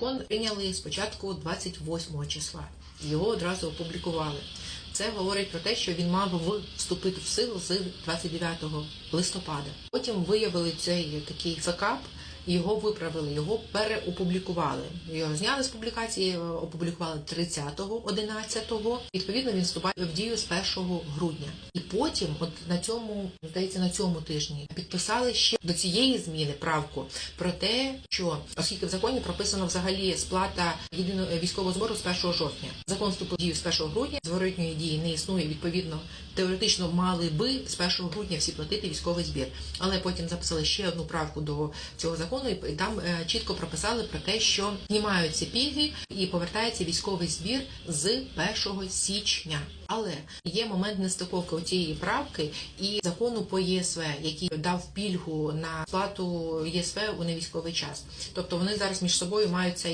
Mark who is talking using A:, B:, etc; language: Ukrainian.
A: Закон прийняли спочатку 28 числа. Його одразу опублікували. Це говорить про те, що він мав вступити в силу з 29 листопада. Потім виявили цей такий фекап. Його виправили, його переопублікували. Його зняли з публікації, е, опублікували 30-го, 11-го. Відповідно, він вступає в дію з 1 грудня. І потім, от на цьому, здається, на цьому тижні підписали ще до цієї зміни правку про те, що оскільки в законі прописано взагалі сплата єдиного військового збору з 1 жовтня. Закон вступив в дію з 1 грудня, зворотньої дії не існує. Відповідно, теоретично мали би з 1 грудня всі платити військовий збір. Але потім записали ще одну правку до цього закону, і там е, чітко прописали про те, що знімаються пільги і повертається військовий збір з 1 січня. Але є момент нестиковки у цієї правки і закону по ЄСВ, який дав пільгу на сплату ЄСВ у невійськовий час. Тобто вони зараз між собою мають цей